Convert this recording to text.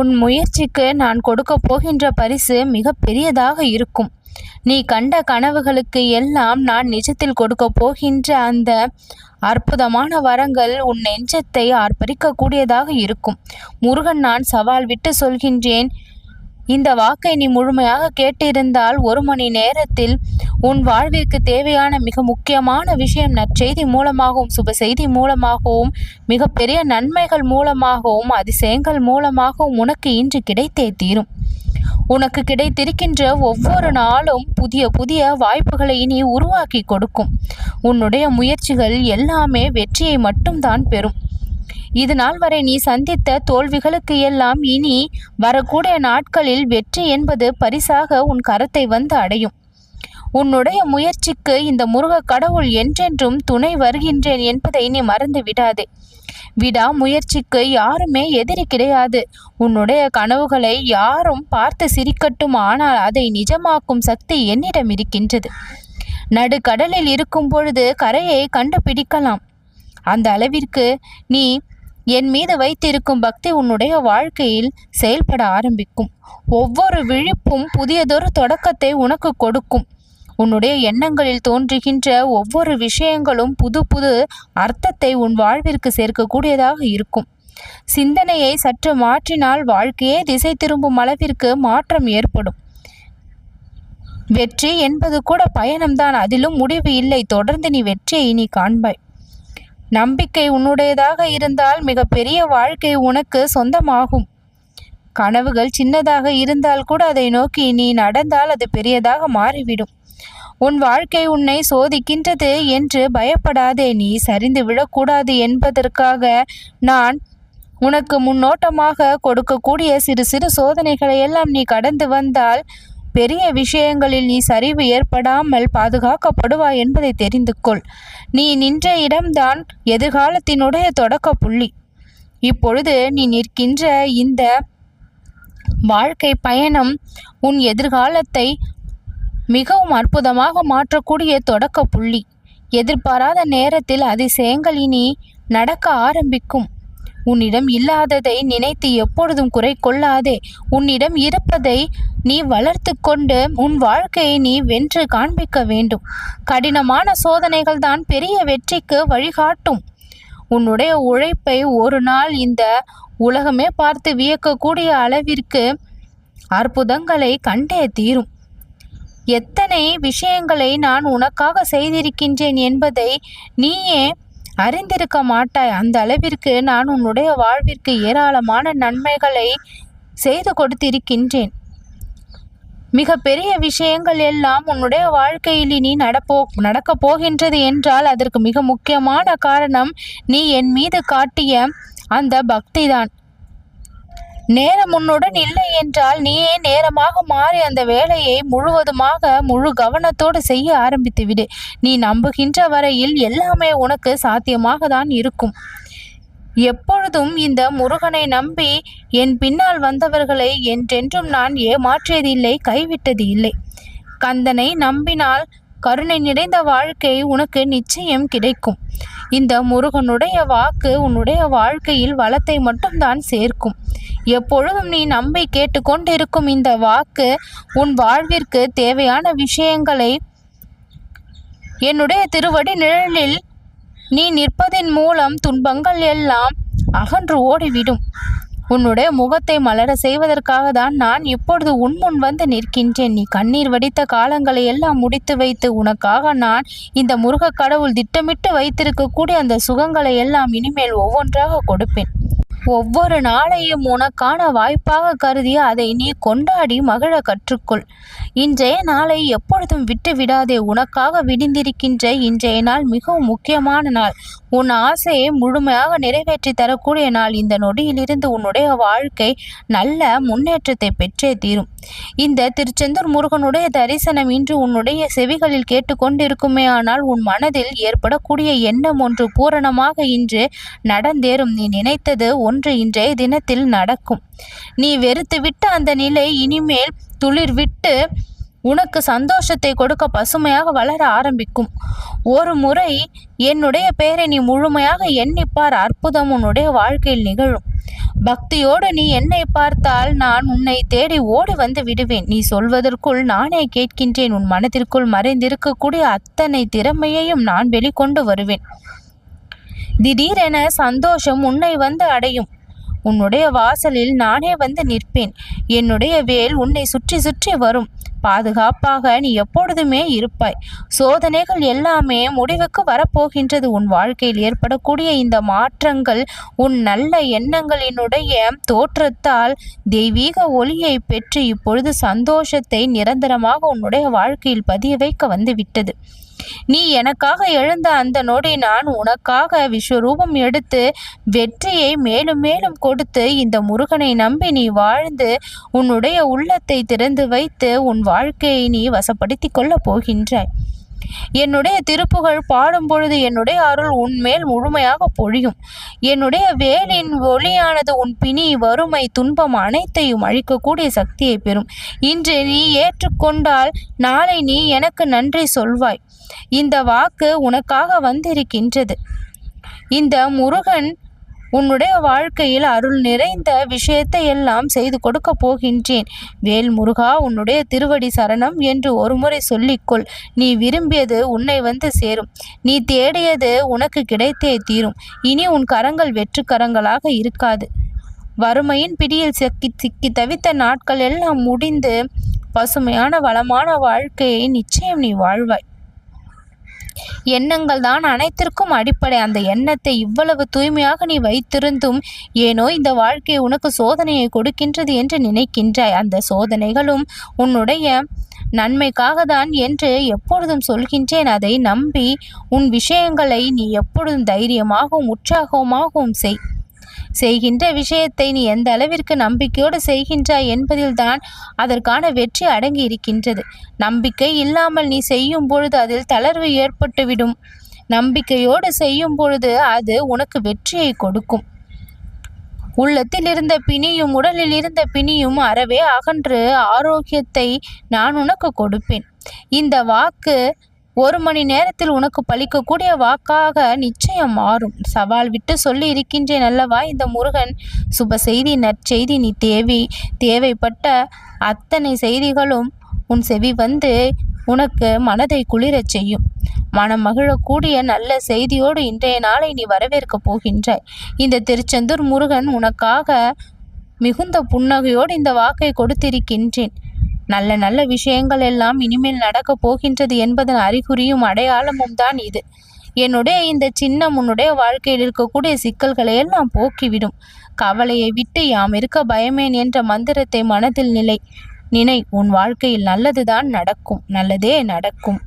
உன் முயற்சிக்கு நான் கொடுக்க போகின்ற பரிசு மிக பெரியதாக இருக்கும். நீ கண்ட கனவுகளுக்கு எல்லாம் நான் நிஜத்தில் கொடுக்க போகின்ற அந்த அற்புதமான வரங்கள் உன் நெஞ்சத்தை ஆர்ப்பரிக்கக்கூடியதாக இருக்கும். முருகன் நான் சவால் விட்டு சொல்கின்றேன். இந்த வாக்கை நீ முழுமையாக கேட்டிருந்தால் ஒரு மணி நேரத்தில் உன் வாழ்விற்கு தேவையான மிக முக்கியமான விஷயம் நற்செய்தி மூலமாகவும் சுப செய்தி மூலமாகவும் மிகப்பெரிய நன்மைகள் மூலமாகவும் அதிசயங்கள் மூலமாகவும் உனக்கு இன்று கிடைத்தே தீரும். உனக்கு கிடைத்திருக்கின்ற ஒவ்வொரு நாளும் புதிய புதிய வாய்ப்புகளை நீ உருவாக்கி கொடுக்கும். உன்னுடைய முயற்சிகள் எல்லாமே வெற்றியை மட்டும்தான் பெறும். இது நாள் வரை நீ சந்தித்த தோல்விகளுக்கு எல்லாம் இனி வரக்கூடிய நாட்களில் வெற்றி என்பது பரிசாக உன் கரத்தை வந்து அடையும். உன்னுடைய முயற்சிக்கு இந்த முருக கடவுள் என்றென்றும் துணை வருகின்றேன் என்பதை நீ மறந்து விடாதே. விடா முயற்சிக்கு யாருமே எதிரி கிடையாது. உன்னுடைய கனவுகளை யாரும் பார்த்து சிரிக்கட்டும் ஆனால் அதை நிஜமாக்கும் சக்தி என்னிடம் இருக்கின்றது. நடுக்கடலில் இருக்கும் பொழுது கரையை கண்டுபிடிக்கலாம். அந்த அளவிற்கு நீ என் மீது வைத்திருக்கும் பக்தி உன்னுடைய வாழ்க்கையில் செயல்பட ஆரம்பிக்கும். ஒவ்வொரு விழிப்பும் புதியதொரு தொடக்கத்தை உனக்கு கொடுக்கும். உன்னுடைய எண்ணங்களில் தோன்றுகின்ற ஒவ்வொரு விஷயங்களும் புது புது அர்த்தத்தை உன் வாழ்விற்கு சேர்க்கக்கூடியதாக இருக்கும். சிந்தனையை சற்று மாற்றினால் வாழ்க்கையே திசை திரும்பும் அளவிற்கு மாற்றம் ஏற்படும். வெற்றி என்பது கூட பயணம்தான் அதிலும் முடிவு இல்லை. தொடர்ந்து நீ வெற்றியை நீ காண்பாய். நம்பிக்கை உன்னுடையதாக இருந்தால் மிகப்பெரிய வாழ்க்கை உனக்கு சொந்தமாகும். கனவுகள் சின்னதாக இருந்தால் கூட அதை நோக்கி நீ நடந்தால் அது பெரியதாக மாறிவிடும். உன் வாழ்க்கை உன்னை சோதிக்கின்றது என்று பயப்படாதே நீ சரிந்து விழக்கூடாது என்பதற்காக நான் உனக்கு முன்னோட்டமாக கொடுக்கக்கூடிய சிறு சிறு சோதனைகளை எல்லாம் நீ கடந்து வந்தால் பெரிய விஷயங்களில் நீ சரிவு ஏற்படாமல் பாதுகாக்கப்படுவாய் என்பதை தெரிந்து கொள் நீ நின்ற இடம்தான் எதிர்காலத்தினுடைய தொடக்க புள்ளி. இப்பொழுது நீ நிற்கின்ற இந்த வாழ்க்கை பயணம் உன் எதிர்காலத்தை மிகவும் அற்புதமாக மாற்றக்கூடிய தொடக்க புள்ளி. எதிர்பாராத நேரத்தில் அதிசயங்கள் இனி நடக்க ஆரம்பிக்கும். உன்னிடம் இல்லாததை நினைத்து எப்பொழுதும் குறை கொள்ளாதே. உன்னிடம் இருப்பதை நீ வளர்த்து கொண்டு உன் வாழ்க்கையை நீ வென்று காண்பிக்க வேண்டும். கடினமான சோதனைகள் தான் பெரிய வெற்றிக்கு வழிகாட்டும். உன்னுடைய உழைப்பை ஒரு நாள் இந்த உலகமே பார்த்து வியக்கக்கூடிய அளவிற்கு அற்புதங்களை கண்டே தீரும். எத்தனை விஷயங்களை நான் உனக்காக செய்திருக்கின்றேன் என்பதை நீயே அறிந்திருக்க மாட்டாய். அந்த அளவிற்கு நான் உன்னுடைய வாழ்விற்கு ஏராளமான நன்மைகளை செய்து கொடுத்திருக்கின்றேன். மிக பெரிய விஷயங்கள் எல்லாம் உன்னுடைய வாழ்க்கையில் இனி நடப்போ நடக்கப் போகின்றது என்றால் அதற்கு மிக முக்கியமான காரணம் நீ என் மீது காட்டிய அந்த பக்திதான். நேரம் உன்னுடன் இல்லை என்றால் நீயே நேரமாக மாறி அந்த வேலையை முழுவதுமாக முழு கவனத்தோடு செய்ய ஆரம்பித்து விடு. நீ நம்புகின்ற வரையில் எல்லாமே உனக்கு சாத்தியமாக தான் இருக்கும். எப்பொழுதும் இந்த முருகனை நம்பி என் பின்னால் வந்தவர்களை என்றென்றும் நான் ஏமாற்றியதில்லை கைவிட்டது இல்லை கந்தனை நம்பினால் கருணை நிறைந்த வாழ்க்கை உனக்கு நிச்சயம் கிடைக்கும். இந்த முருகனுடைய வாக்கு உன்னுடைய வாழ்க்கையில் வளத்தை மட்டும்தான் சேர்க்கும். எப்பொழுதும் நீ நம்பி கேட்டுக்கொண்டிருக்கும் இந்த வாக்கு உன் வாழ்விற்கு தேவையான விஷயங்களை என்னுடைய திருவடி நிழலில் நீ நிற்பதின் மூலம் துன்பங்கள் எல்லாம் அகன்று ஓடிவிடும். உன்னுடைய முகத்தை மலர செய்வதற்காக தான் நான் இப்பொழுது உன்முன் வந்து நிற்கின்றேன். நீ கண்ணீர் வடித்த காலங்களை எல்லாம் முடித்து வைத்து உனக்காக நான் இந்த முருகக் கடவுள் திட்டமிட்டு வைத்திருக்கக்கூடிய அந்த சுகங்களை எல்லாம் இனிமேல் ஒவ்வொன்றாக கொடுப்பேன். ஒவ்வொரு நாளையும் உனக்கான வாய்ப்பாக கருதி அதை நீ கொண்டாடி மகிழ கற்றுக்கொள். இன்றைய நாளை எப்பொழுதும் விட்டு விடாதே. உனக்காக விடிந்திருக்கின்ற இன்றைய நாள் மிகவும் முக்கியமான நாள். உன் ஆசையை முழுமையாக நிறைவேற்றி தரக்கூடிய நாள். இந்த நொடியிலிருந்து உன்னுடைய வாழ்க்கை நல்ல முன்னேற்றத்தை பெற்றே தீரும். இந்த திருச்செந்தூர் முருகனுடைய தரிசனம் இன்று உன்னுடைய செவிகளில் கேட்டுக்கொண்டிருக்குமே. ஆனால் உன் மனதில் ஏற்படக்கூடிய எண்ணம் ஒன்று பூரணமாக இன்று நடந்தேறும். நீ நினைத்தது ஒன்று இன்றைய தினத்தில் நடக்கும். நீ வெறுத்துவிட்ட அந்த நிலை இனிமேல் துளிர் விட்டு உனக்கு சந்தோஷத்தை கொடுக்க பசுமையாக வளர ஆரம்பிக்கும். ஒரு முறை என்னுடைய பெயரை நீ முழுமையாக எண்ணிப்பார் அற்புதம் உன்னுடைய வாழ்க்கையில் நிகழும். பக்தியோடு நீ என்னை பார்த்தால் நான் உன்னை தேடி ஓடி வந்து விடுவேன். நீ சொல்வதற்குள் நானே கேட்கின்றேன் உன் மனதிற்குள் மறைந்திருக்கக்கூடிய அத்தனை திறமையையும் நான் வெளிக்கொண்டு வருவேன். திடீரென சந்தோஷம் உன்னை வந்து அடையும். உன்னுடைய வாசலில் நானே வந்து நிற்பேன். என்னுடைய வேல் உன்னை சுற்றி சுற்றி வரும். பாதுகாப்பாக நீ எப்பொழுதுமே இருப்பாய். சோதனைகள் எல்லாமே முடிவுக்கு வரப்போகின்றது. உன் வாழ்க்கையில் ஏற்படக்கூடிய இந்த மாற்றங்கள் உன் நல்ல எண்ணங்களினுடைய தோற்றத்தால் தெய்வீக ஒளியை பெற்று இப்பொழுது சந்தோஷத்தை நிரந்தரமாக உன்னுடைய வாழ்க்கையில் பதிய வைக்க வந்துவிட்டது நீ எனக்காக எழுந்த அந்த நொடி நான் உனக்காக விஸ்வரூபம் எடுத்து வெற்றியை மேலும் மேலும் கொடுத்து இந்த முருகனை நம்பி நீ வாழ்ந்து உன்னுடைய உள்ளத்தை திறந்து வைத்து உன் வாழ்க்கையை நீ வசப்படுத்தி கொள்ளப் போகின்றாய். என்னுடைய திருப்புகழ் பாடும் பொழுது என்னுடைய அருள் உன்மேல் முழுமையாக பொழியும். என்னுடைய வேலின் ஒளியானது உன் பிணி வறுமை துன்பம் அனைத்தையும் அழிக்கக்கூடிய சக்தியை பெறும். இன்று நீ ஏற்றுக்கொண்டால் நாளை நீ எனக்கு நன்றி சொல்வாய். இந்த வாக்கு உனக்காக வந்திருக்கின்றது. இந்த முருகன் உன்னுடைய வாழ்க்கையில் அருள் நிறைந்த விஷயத்தை எல்லாம் செய்து கொடுக்க போகின்றேன். வேல் முருகா உன்னுடைய திருவடி சரணம் என்று ஒருமுறை சொல்லிக்கொள். நீ விரும்பியது உன்னை வந்து சேரும். நீ தேடியது உனக்கு கிடைத்தே தீரும். இனி உன் கரங்கள் வெற்று கரங்களாக இருக்காது. வறுமையின் பிடியில் சிக்கி சிக்கி தவித்த நாட்கள் எல்லாம் முடிந்து பசுமையான வளமான வாழ்க்கையை நிச்சயம் நீ வாழ்வாய். எண்ணங்கள் தான் அனைத்திற்கும் அடிப்படை. அந்த எண்ணத்தை இவ்வளவு தூய்மையாக நீ வைத்திருந்தும் ஏனோ இந்த வாழ்க்கை உனக்கு சோதனையை கொடுக்கின்றது என்று நினைக்கின்றாய். அந்த சோதனைகளும் உன்னுடைய நன்மைக்காக தான் என்று எப்பொழுதும் சொல்கின்றேன். அதை நம்பி உன் விஷயங்களை நீ எப்பொழுதும் தைரியமாகவும் உற்சாகமாகவும் செய். செய்கின்ற விஷயத்தை நீ எந்த அளவிற்கு நம்பிக்கையோடு செய்கின்றாய் என்பதில்தான் அதற்கான வெற்றி அடங்கி இருக்கின்றது. நம்பிக்கை இல்லாமல் நீ செய்யும் பொழுது அதில் தளர்வு ஏற்பட்டுவிடும். நம்பிக்கையோடு செய்யும் பொழுது அது உனக்கு வெற்றியை கொடுக்கும். உள்ளத்தில் இருந்த பிணியும் உடலில் இருந்த பிணியும் அறவே அகன்று ஆரோக்கியத்தை நான் உனக்கு கொடுப்பேன். இந்த வாக்கு ஒரு மணி நேரத்தில் உனக்கு பழிக்கக்கூடிய வாக்காக நிச்சயம் மாறும். சவால் விட்டு சொல்லி இருக்கின்றேன் அல்லவா? இந்த முருகன் சுப செய்தி நற்செய்தி நீ தேவி தேவைப்பட்ட அத்தனை செய்திகளும் உன் செவி வந்து உனக்கு மனதை குளிரச் செய்யும். மனம் மகிழக்கூடிய நல்ல செய்தியோடு இன்றைய நாளை நீ வரவேற்கப் போகின்றாய். இந்த திருச்செந்தூர் முருகன் உனக்காக மிகுந்த புன்னகையோடு இந்த வாக்கை கொடுத்திருக்கின்றேன். நல்ல நல்ல விஷயங்கள் எல்லாம் இனிமேல் நடக்கப் போகின்றது என்பதன் அறிகுறியும் அடையாளமும் தான் இது. என்னுடைய இந்த சின்னம் உன்னுடைய வாழ்க்கையில் இருக்கக்கூடிய சிக்கல்களை எல்லாம் போக்கிவிடும். கவலையை விட்டு யாம் இருக்க பயமேன் என்ற மந்திரத்தை மனதில் நிலை. நினை உன் வாழ்க்கையில் நல்லதுதான் நடக்கும். நல்லதே நடக்கும்.